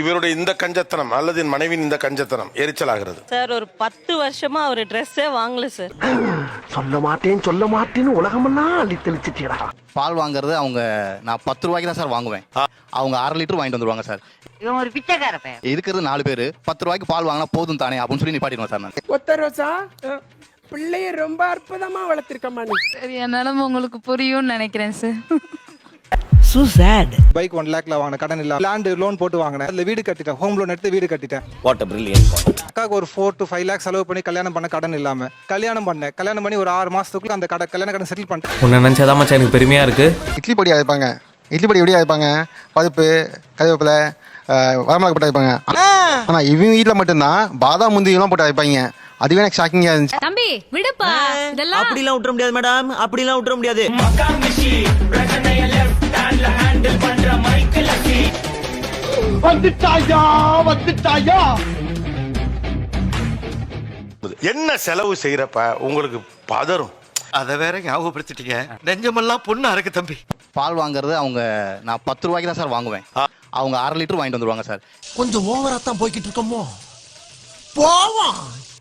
இவருடைய இந்த கஞ்சத்தனம் அல்லது என் மனைவியின் இந்த கஞ்சத்தனம் எரிச்சலாகிறது. சார் ஒரு பத்து வருஷமா அவர் ட்ரெஸ்ஸே வாங்கல சார். சொல்ல மாட்டேன் சொல்ல மாட்டேன்னு உலகமெல்லாம் அள்ளி தெளிச்சிட்டீடா. பால் வாங்குறது அவங்க நான் பத்து ரூபாய்க்கு தான் சார் வாங்குவேன். அவங்க அரை லிட்டர் வாங்கிட்டு வந்துருவாங்க சார். இவன் ஒரு பிச்சைக்கார பையன். இருக்கிறது நாலு பேர் பத்து ரூபாய்க்கு பால் வாங்கினா போதும் தானே அப்படின்னு சொல்லி நிப்பாட்டிடுவேன் சார் நான். ஒத்த ரோசா? பிள்ளைய ரொம்ப அற்புதமா வளர்த்திருக்கம்மா நீ. சரி என் நிலைமை உங்களுக்கு புரியும்னு நினைக்கிறேன் சார். சோ சேட் பைக் ஒன் லேக்ல வாங்கின கடன் இல்ல லேண்ட் லோன் போட்டு வாங்கினேன். அதுல வீடு கட்டிட்டேன். ஹோம் லோன் எடுத்து வீடு கட்டிட்டேன். வாட் அ பிரில்லியன்ட் அக்காவுக்கு ஒரு ஃபோர் டு ஃபைவ் லேக் செலவு பண்ணி கல்யாணம் பண்ண கடன் இல்லாம கல்யாணம் பண்ணேன். கல்யாணம் பண்ணி ஒரு ஆறு மாசத்துக்குள்ள அந்த கடை கல்யாண கடன் செட்டில் பண்ணிட்டேன். உன்னை நினைச்சாதான் மச்சான் எனக்கு பெருமையா இருக்கு. இட்லி பொடி அரைப்பாங்க. இட்லி பொடி எப்படி அரைப்பாங்க? பருப்பு கறிவேப்பிலை வரமிளகா போட்டு அரைப்பாங்க. ஆனா இவங்க வீட்டில் மட்டும்தான் பாதாம் முந்திரிலாம் போட்டு அரைப்பாங்க. அதுவே எனக்கு ஷாக்கிங்காக இருந்துச்சு. தம்பி விடுப்பா. இதெல்லாம் அப்படிலாம் விட்டுற முடியாது மேடம் அப்படிலாம் விட்டுற முடியாது. வந்துட்டாயா வந்துட்டாயா? என்ன செலவு செய்யறப்ப உங்களுக்கு பதறும்? அதை வேற ஞாபகப்படுத்திட்டீங்க. நெஞ்சமெல்லாம் பொண்ணு அறக்கு தம்பி. பால் வாங்குறது அவங்க நான் பத்து ரூபாய்க்கு தான் சார் வாங்குவேன். அவங்க அரை லிட்டர் வாங்கிட்டு வந்துருவாங்க சார். கொஞ்சம் ஓவரா தான் போய்கிட்டு இருக்கோமோ? போவோம்.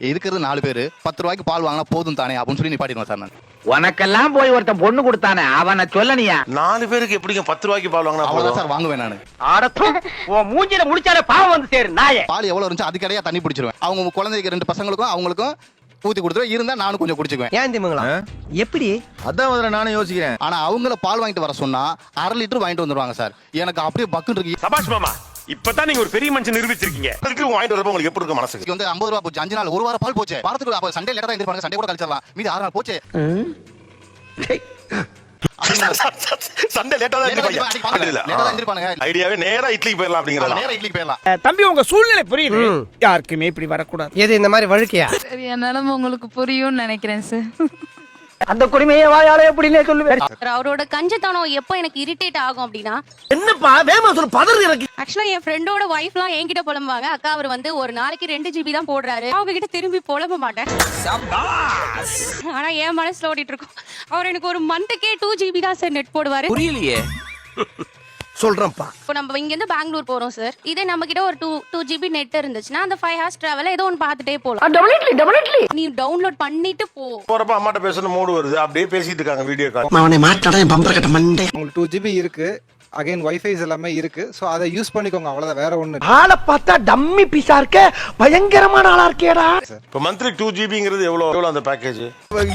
இருக்கிறது நாலு பேர். பத்து ரூபாய்க்கு பால் வாங்கினா போதும் தானே அப்படின்னு சொல்லி நிப்பாட்டிடுவேன் சார் நான். உனக்கெல்லாம் போய் ஒருத்தன் பொண்ணு கொடுத்தானே அவனை சொல்லனியா? நாலு பேருக்கு எப்படிங்க பத்து ரூபாய்க்கு பால் வாங்கினா அவ்வளோதான் போதும்? சார் வாங்குவேன் நான். ஆடத்தும் உன் மூஞ்சில முடிச்சாலே பாவம் வந்து சேரு நாயே. பால் எவ்வளோ இருந்துச்சு அதுக்கடையா தண்ணி பிடிச்சிருவேன். அவங்க குழந்தைக்கு ரெண்டு பசங்களுக்கும் அவங்களுக்கும் ஊற்றி கொடுத்துருவேன். இருந்தா நானும் கொஞ்சம் குடிச்சுக்குவேன். ஏன் திமுங்களா? எப்படி? அதான் முதல்ல நானும் யோசிக்கிறேன். ஆனா அவங்கள பால் வாங்கிட்டு வர சொன்னா அரை லிட்டர் வாங்கிட்டு வந்துருவாங்க சார். எனக்கு அப்படியே பக்குன்னு இருக்கு. சபாஷ் மாமா இப்பதான் நீங்க ஒரு பெரிய மனுஷன் நிரூபிச்சிருக்கீங்க. அதுக்கு வாங்கிட்டு வரப்ப உங்களுக்கு எப்படி இருக்கு மனசுக்கு வந்து ஐம்பது ரூபா போச்சு அஞ்சு நாள் ஒரு வாரம் பால் போச்சு. வாரத்துக்கு அப்போ சண்டே லேட்டா எழுந்திருப்பாங்க சண்டே கூட கழிச்சிடலாம். மீதி ஆறு நாள் போச்சு. சண்டே லேட்டா எந்திரிப்பாங்க. தான் எந்திரிப்பாங்க. ஐடியாவே நேரா இட்லிக்கு போயிடலாம் அப்படிங்கறதா? நேரா இட்லிக்கு போயிடலாம். தம்பி உங்க சூழ்நிலை புரியுது. யாருக்குமே இப்படி வரக்கூடாது. எது இந்த மாதிரி வழுக்கையா? சரி என் நிலைமை உங்களுக்கு புரியும்னு நினைக்கிறேன் சார் அந்த குடிமையை வாயால எப்படின்னே சொல்லுவேன். அவரோட கஞ்சத்தனம் எப்போ எனக்கு இரிட்டேட் ஆகும் அப்படின்னா? என்னப்பா வேமா சொல்லு பதறு எனக்கு. ஆக்சுவலா என் ஃப்ரெண்டோட ஒய்ஃப்லாம் என்கிட்ட புலம்புவாங்க. அக்கா அவர் வந்து ஒரு நாளைக்கு ரெண்டு ஜிபி தான் போடுறாரு. அவங்க கிட்ட திரும்பி புலம்ப மாட்டேன். ஆனா என் மனசுல ஓடிட்டு இருக்கும். அவர் எனக்கு ஒரு மந்த்துக்கே டூ ஜிபி தான் சார் நெட் போடுவாரு. புரியலையே. சொல்றேன்ப்பா. இப்போ நம்ம இங்க இருந்து பெங்களூர் போறோம் சார் இதே நம்ம கிட்ட ஒரு டூ டூ ஜிபி நெட் இருந்துச்சுன்னா அந்த ஃபைவ் ஹவர்ஸ் டிராவல் ஏதோ ஒன்று பார்த்துட்டே போகலாம் டபுள்ட்லி டபுள்ட்லி நீ டவுன்லோட் பண்ணிட்டு போ. போறப்ப அம்மாட்ட பேசணும் மூடு வருது. அப்படியே பேசிட்டு இருக்காங்க வீடியோ கால் அவனை மாட்டாடா என் பம்பர கட்ட மண்டே. உங்களுக்கு டூ ஜிபி இருக்கு. அகைன் வைஃபைஸ் எல்லாமே இருக்கு. ஸோ அதை யூஸ் பண்ணிக்கோங்க. அவ்வளோதான் வேற ஒன்று ஆளை பார்த்தா டம்மி பீஸா இருக்க. பயங்கரமான ஆளா இருக்கேடா. இப்ப மந்த்லி டூ ஜிபிங்கிறது எவ்வளவு எவ்வளவு அந்த பேக்கேஜ்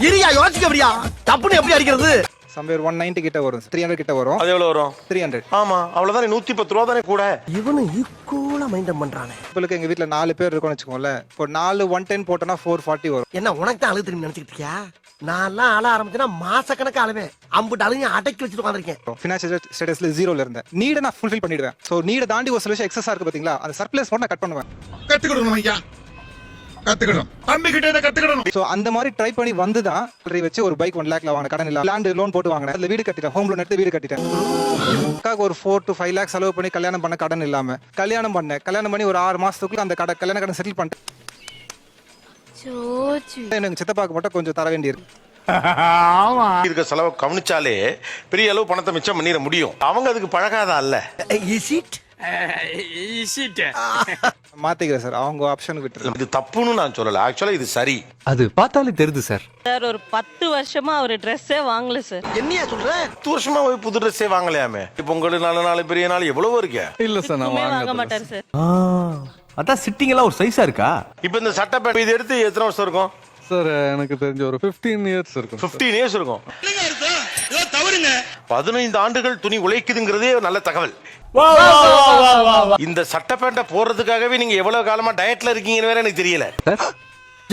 இரியா யோசிக்க அப்படியா? தப்புன்னு எப்படி அடிக்கிறது? சம்வேர் ஒன் நைன்டி கிட்ட வரும் த்ரீ ஹண்ட்ரட் கிட்ட வரும். அது எவ்வளவு வரும்? த்ரீ ஹண்ட்ரட் ஆமா அவ்வளவுதானே? நூத்தி பத்து ரூபா தானே கூட? இவனு ஈக்குவலா மைண்டம் பண்றானே. உங்களுக்கு எங்க வீட்ல நாலு பேர் இருக்கோம்னு வச்சுக்கோங்களேன். இப்போ நாலு ஒன் டென் போட்டோம்னா ஃபோர் ஃபார்ட்டி வரும். என்ன உனக்கு தான் அழுது திரும்பி நினைச்சிட்டு இருக்கியா? நான்லாம் அழ ஆரம்பிச்சேன்னா மாச கணக்கு அழுவேன். அம்புட்டு அழுகையும் அடக்கி வச்சுட்டு உட்காந்துருக்கேன் ஃபினான்ஷியல் ஸ்டேட்டஸ்ல ஜீரோல இருந்தேன். நீடை நான் ஃபுல்ஃபில் பண்ணிடுவேன். ஸோ நீடை தாண்டி ஒரு சொல்யூஷன் எக்ஸஸா இருக்கு பாத்தீங்களா? அந்த சர்ப்ளஸ் மட்டும் நான் கட் பண்ணுவேன். கத்துக்கணும் ஐயா. கத்துக்கணும். தம்பி கிட்ட இதை கத்துக்கணும் ஸோ அந்த மாதிரி ட்ரை பண்ணி வந்து தான் வச்சு ஒரு பைக் ஒன் லேக்ல வாங்கின கடன் இல்ல. லேண்ட் லோன் போட்டு வாங்கினேன். அதுல வீடு கட்டிட்டேன். ஹோம் லோன் எடுத்து வீடு கட்டிட்டேன். அக்காவுக்கு ஒரு ஃபோர் டு ஃபைவ் லேக் செலவு பண்ணி கல்யாணம் பண்ண கடன் இல்லாம கல்யாணம் பண்ணேன். கல்யாணம் பண்ணி ஒரு ஆறு மாசத்துக்குள்ள அந்த கடை கல்யாண கடன் செட்டில் பண்ணிட்டேன். எனக்கு சித்தப்பாக்கு மட்டும் கொஞ்சம் தர வேண்டியிருக்கு. இருக்க செலவை கவனிச்சாலே பெரிய அளவு பணத்தை மிச்சம் பண்ணிட முடியும். அவங்க அதுக்கு பழகாதா அல்ல இஸ் இட் மாத்திக்கிறேன் சார். அவங்க ஆப்ஷனுக்கு இது தப்புன்னு நான் சொல்லல. ஆக்சுவலா இது சரி. அது பார்த்தாலே தெரியுது சார். சார் ஒரு பத்து வருஷமா அவர் ட்ரெஸ்ஸே வாங்கல சார். என்னையா சொல்ற? பத்து வருஷமா போய் புது ட்ரெஸ்ஸே வாங்கலையாமே? பொங்கல் நல்ல நாள் பெரிய நாள் எவ்வளவு இருக்கே. இல்ல சார் நான் வாங்க மாட்டார் சார். அதான் சிட்டிங் எல்லாம் ஒரு சைஸா இருக்கா? இப்ப இந்த சட்டை பேண்ட் இது எடுத்து எத்தனை வருஷம் இருக்கும்? சார் எனக்கு தெரிஞ்ச ஒரு 15 இயர்ஸ் இருக்கும் 15 இயர்ஸ் இருக்கும். பதினைந்து ஆண்டுகள் துணி உழைக்குதுங்கிறதே ஒரு நல்ல தகவல். இந்த சட்டை பேண்ட போடுறதுக்காகவே நீங்க எவ்வளவு காலமா டயட்ல இருக்கீங்கன்னு வேற எனக்கு தெரியல.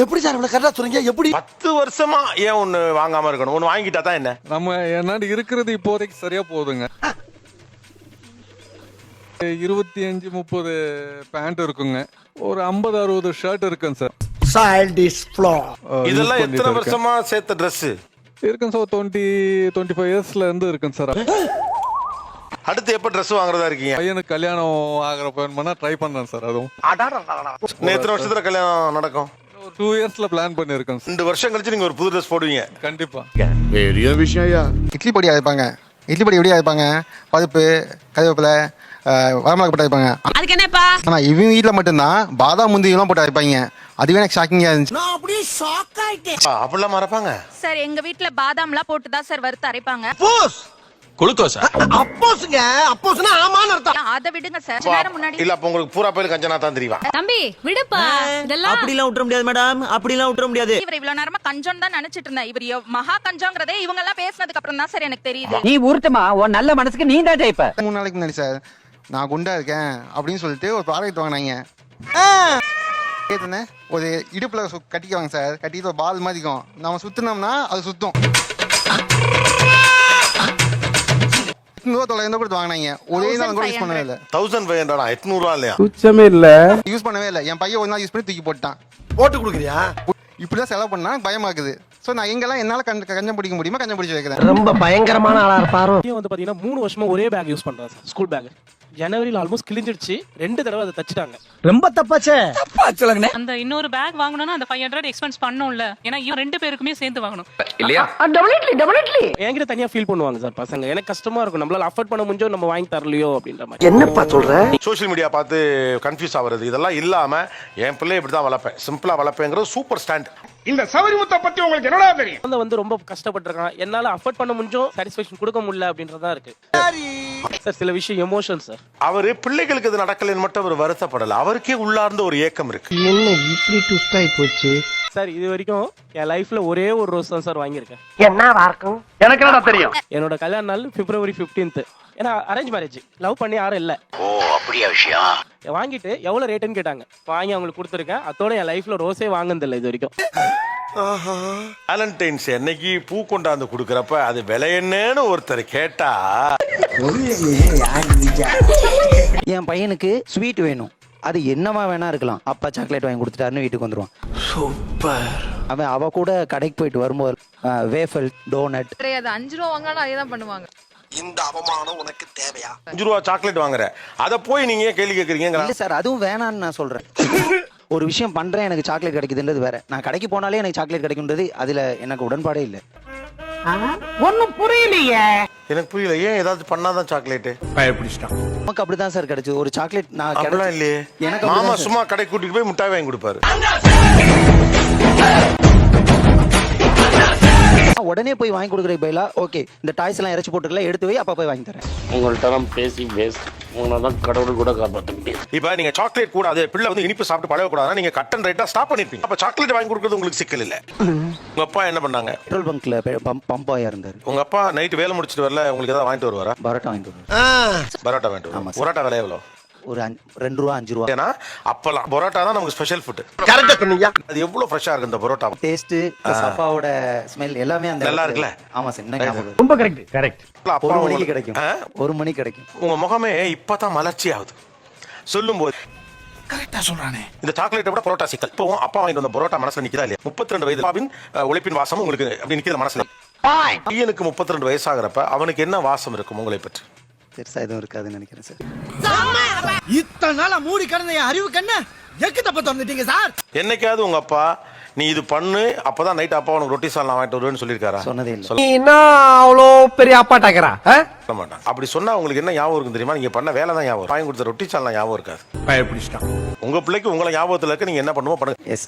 எப்படி சார் இவ்வளவு கரெக்டா சொல்றீங்க எப்படி? பத்து வருஷமா ஏன் ஒண்ணு வாங்காம இருக்கணும்? ஒண்ணு வாங்கிட்டா தான் என்ன? நம்ம என்னாடி இருக்கிறது இப்போதைக்கு சரியா போகுதுங்க இருபத்தி அஞ்சு முப்பது பேண்ட் இருக்குங்க. ஒரு ஐம்பது அறுபது ஷர்ட் இருக்குங்க சார். சைல்டிஷ் ஃப்ளோ இதெல்லாம் எத்தனை வருஷமா சேர்த்த Dress? இருக்குங்க சார் டுவெண்ட்டி டுவெண்ட்டி ஃபைவ் இயர்ஸ்ல இருந்து இருக்குங்க சார். அடுத்து எப்ப Dress வாங்குறதா இருக்கீங்க? பையனுக்கு கல்யாணம் ஆகிற பண்ணா ட்ரை பண்றேன் சார் அதுவும். இன்னும் எத்தனை வருஷத்துல கல்யாணம் நடக்கும் ஒரு டூ இயர்ஸ்ல பிளான் பண்ணியிருக்கேன் சார் ரெண்டு வருஷம் கழிச்சு நீங்க ஒரு புது ட்ரெஸ் போடுவீங்க. கண்டிப்பா. பெரிய விஷயம் ஐயா. இட்லி பொடி அரைப்பாங்க. இட்லி பொடி எப்படி அரைப்பாங்க? பருப்பு கறிவேப்பிலை வரமிளகா போட்டு அரைப்பாங்க. அதுக்கு என்னப்பா? ஆனால் இவங்க வீட்டில் மட்டும்தான் பாதாம் முந்திரிலாம் போட்டு அரைப்பாங்க. அதுவே எனக்கு ஷாக்கிங்காக இருந்துச்சு. நான் அப்படியே ஷாக் ஆயிட்டேன். ஆ, அப்படிலாம் மறப்பாங்க. சார் எங்க வீட்ல பாதாம்லாம் போட்டு தான் சார் வறுத்து அரைப்பாங்க. அப்போஸ் குளுக்கோஸா? அப்போஸ்ங்க அப்போஸ்னா ஆமான்னு அர்த்தம். அதை விடுங்க சார். முன்னாடி இல்ல அப்ப உங்களுக்கு பூரா பேர் கஞ்சனா தான் தெரியும்? தம்பி விடுப்பா. இதெல்லாம் அப்படிலாம் விட்டுற முடியாது மேடம். அப்படிலாம் விட்டுற முடியாது. இவர் இவ்வளவு நேரமா கஞ்சோன்னு தான் நினைச்சிட்டு இருந்தேன் இவர் மகா கஞ்சோங்கிறதே இவங்க எல்லாம் பேசினதுக்கு அப்புறம் தான் சார் எனக்கு தெரியுது. நீ உருட்டுமா உன் நல்ல மனசுக்கு நீ தான் ஜெயிப்ப. மூணு நாளைக்கு முன்னாடி சார் நான் குண்டா இருக்கேன் அப்படின்னு சொல்லிட்டு ஒரு ப்ராடக்ட் வாங்கினாங்க. கேட்டுனே ஒரு இடுப்புல சு- கட்டிக்குவாங்க சார். கட்டிட்டு ஒரு பால் மாதிரி இருக்கும். நம்ம சுத்தினோம்னா அது சுத்தும். எட்நூறுவா தொள்ளாயிரம் கொடுத்து வாங்கினாங்க. ஒரே நாள் கூட யூஸ் பண்ணவே இல்லை. தௌசண்ட் ஃபைவ் ஹண்ட்ரடா எட்நூறுவா இல்லையா துச்சமே இல்ல. யூஸ் பண்ணவே இல்லை. என் பையன் ஒரு நாள் யூஸ் பண்ணி தூக்கி போட்டான் போட்டு கொடுக்குறியா? இப்படிதான் செலவு பண்ணா பயமா இருக்குது ஸோ நான் எங்கெல்லாம் என்னால கஞ்ச கஞ்சம் பிடிக்க முடியுமோ? கஞ்சம் பிடிச்சி வைக்கிறேன். ரொம்ப பயங்கரமான ஆளா இருப்பாரோ. வந்து பாத்தீங்கன்னா மூணு வருஷமா ஒரே பேக் யூஸ் பண்றேன் சார் ஸ்கூல் பேக் ஜனவரியில் ஆல்மோஸ்ட் கிழிஞ்சிடுச்சு. ரெண்டு தடவை அதை தச்சுட்டாங்க. ரொம்ப தப்பாச்சே. அந்த இன்னொரு பேக் வாங்கணும்னா அந்த ஃபைவ் ஹண்ட்ரட் எக்ஸ்பென்ஸ் பண்ணோம்ல. ஏன்னா இவன் ரெண்டு பேருக்குமே சேர்ந்து வாங்கணும். என்கிட்ட தனியா ஃபீல் பண்ணுவாங்க சார் பசங்க. எனக்கு கஷ்டமா இருக்கும். நம்மளால அஃபோர்ட் பண்ண முடிஞ்சோ நம்ம வாங்கி தரலையோ அப்படின்ற மாதிரி. என்னப்பா சொல்ற? சோஷியல் மீடியா பார்த்து கன்ஃபியூஸ் ஆகுறது. இதெல்லாம் இல்லாம என் பிள்ளை இப்படி தான் வளர்ப்பேன் சிம்பிளா வளர்ப்பேங்கிறது சூப்பர் ஸ்டாண்ட் இந்த சபரிமுத்தை பத்தி உங்களுக்கு என்னடா தெரியும்? குழந்தை வந்து ரொம்ப கஷ்டப்பட்டிருக்கான். என்னால அஃபோர்ட் பண்ண முடிஞ்சோம் சாட்டிஸ்ஃபேக்ஷன் கொடுக்க முடியல அப்படின்றதா இருக்கு. சார். சில விஷயம் எமோஷன் சார் அவரு பிள்ளைகளுக்கு இது நடக்கலைன்னு மட்டும் அவர் வருத்தப்படல. அவருக்கே உள்ளார்ந்த ஒரு ஏக்கம் இருக்கு. என்ன இப்படி ட்விஸ்ட் ஆகி போச்சு? சார் இது வரைக்கும் என் லைஃப்ல ஒரே ஒரு ரோஸ் தான் சார் வாங்கியிருக்கேன். என்னவா இருக்கும் எனக்கு என்னடா தெரியும்? என்னோட கல்யாண நாள் பிப்ரவரி 15th ஏன்னா அரேஞ்ச் மேரேஜ் லவ் பண்ணி யாரும் இல்ல. ஓ அப்படியா விஷயம்? வாங்கிட்டு எவ்வளவு ரேட்டுன்னு கேட்டாங்க. வாங்கி அவங்களுக்கு கொடுத்துருக்கேன். அதோட என் லைஃப்ல ரோஸே வாங்கினதில்லை இது வரைக்கும். வேலண்டைன்ஸ் என்னைக்கு பூ கொண்டாந்து கொடுக்கறப்ப அது விலை என்னன்னு ஒருத்தர் கேட்டா. என் பையனுக்கு ஸ்வீட் வேணும். அது என்னவா வேணா இருக்கலாம். அப்பா சாக்லேட் வாங்கி கொடுத்துட்டாருன்னு வீட்டுக்கு வந்துருவான். சூப்பர். அவன் அவ கூட கடைக்கு போயிட்டு வரும்போது வேஃபல் டோனட் கிடையாது அஞ்சு ரூபா வாங்கினாலும் அதே தான் பண்ணுவாங்க. இந்த அவமானம் உனக்கு தேவையா? அஞ்சு ரூபா சாக்லேட் வாங்குற. அதை போய் நீங்க ஏன் கேள்வி கேட்கறீங்க இல்ல சார் அதுவும் வேணான்னு நான் சொல்றேன். ஒரு விஷயம் பண்றேன் எனக்கு சாக்லேட் கிடைக்குதுன்றது வேற. நான் கடைக்கு போனாலே எனக்கு சாக்லேட் கிடைக்கும்ன்றது அதுல எனக்கு உடன்பாடே இல்லை. ஒண்ணும் புரியலையே. எனக்கு புரியல. ஏன் ஏதாவது பண்ணாதான் சாக்லேட் நமக்கு அப்படிதான் சார் கிடைச்சது ஒரு சாக்லேட் நான் அப்படிலாம் கிடைச்சு- இல்லையே. எனக்கு மாமா அப்படிதான் சும்மா கடை கூட்டிட்டு போய் முட்டாய் வாங்கி கொடுப்பாரு. உடனே போய் வாங்கி கொடுக்குற பைலா. ஓகே இந்த டாய்ஸ் எல்லாம் இறச்சி போட்டுக்கலாம் எடுத்து போய் அப்பா போய் வாங்கி தரேன். உங்கள்கிட்ட பேசி வேஸ்ட் உங்களை தான் கடவுள் கூட காப்பாற்ற முடியும் இப்ப நீங்க சாக்லேட் கூடாது பிள்ளை வந்து இனிப்பு சாப்பிட்டு பழக கூடாதுன்னா நீங்க கட் அண்ட் ரைட்டா ஸ்டாப் பண்ணிருப்பீங்க. அப்ப சாக்லேட் வாங்கி கொடுக்கறது உங்களுக்கு சிக்கல் இல்ல. உங்க அப்பா என்ன பண்ணாங்க? பெட்ரோல் பங்க்ல பம்ப் ஆயா இருந்தாரு. உங்க அப்பா நைட் வேலை முடிச்சிட்டு வரல உங்களுக்கு ஏதாவது வாங்கிட்டு வருவாரா? பரோட்டா வாங்கிட்டு வருவாரு. பரோட்டா வாங்கிட்டு சார். பரோட்டா விலை எவ்வளோ ஒரு அஞ்சு- ரெண்டு ரூபா அஞ்சு ரூபா. ஏன்னா அப்பெல்லாம் பரோட்டா தான் நமக்கு ஸ்பெஷல் ஃபுட் கரெக்டா சொன்னீங்க. அது எவ்வளவு ஃப்ரெஷ்ஷா இருக்கு இந்த பரோட்டா? டேஸ்ட் சப்பாவோட ஸ்மெல் எல்லாமே அந்த நல்லா இருக்குல்ல? ஆமா சார் ரொம்ப கரெக்ட் கரெக்ட் ஒரு மணிக்கு கிடைக்கும்? ஒரு மணிக்கு கிடைக்கும். உங்க முகமே இப்பதான் மலர்ச்சி ஆகுது. சொல்லும் போது கரெக்டா சொல்றானே. இந்த சாக்லேட்டை விட பரோட்டா சிக்கல். இப்போ அப்பா வாங்கிட்டு வந்த பரோட்டா மனசுல நிக்குதா இல்லையா? முப்பத்தி ரெண்டு வயது அப்பாவின் அஹ், உழைப்பின் வாசம் உங்களுக்கு அப்படி நிக்கிற மனசுல. பையனுக்கு முப்பத்தி ரெண்டு வயசாகிறப்ப அவனுக்கு என்ன வாசம் இருக்கும் உங்களை பற்றி? பெருசா எதுவும் இருக்காதுன்னு நினைக்கிறேன் சார். இத்தனை நாளா மூடி கிடந்த என் அறிவு கண்ண எக்கு தப்ப திறந்துட்டீங்க சார். என்னைக்காவது உங்க அப்பா நீ இது பண்ணு அப்பதான் நைட் அப்பா உனக்கு ரொட்டி சால் வாங்கிட்டு வருவேன்னு சொல்லியிருக்காரா? சொன்னதே இல்லை. சொல்ல என்ன அவ்வளோ பெரிய அப்பா டாக்கரா மாட்டான். அப்படி சொன்னா உங்களுக்கு என்ன ஞாபகம் இருக்கும் தெரியுமா? நீங்க பண்ண வேலை தான் ஞாபகம். வாங்கி கொடுத்த ரொட்டி சால் ஞாபகம் இருக்காது. உங்க பிள்ளைக்கு உங்களை ஞாபகத்துல இருக்க நீங்க என்ன பண்ணுமோ பண்ணுங்க. எஸ்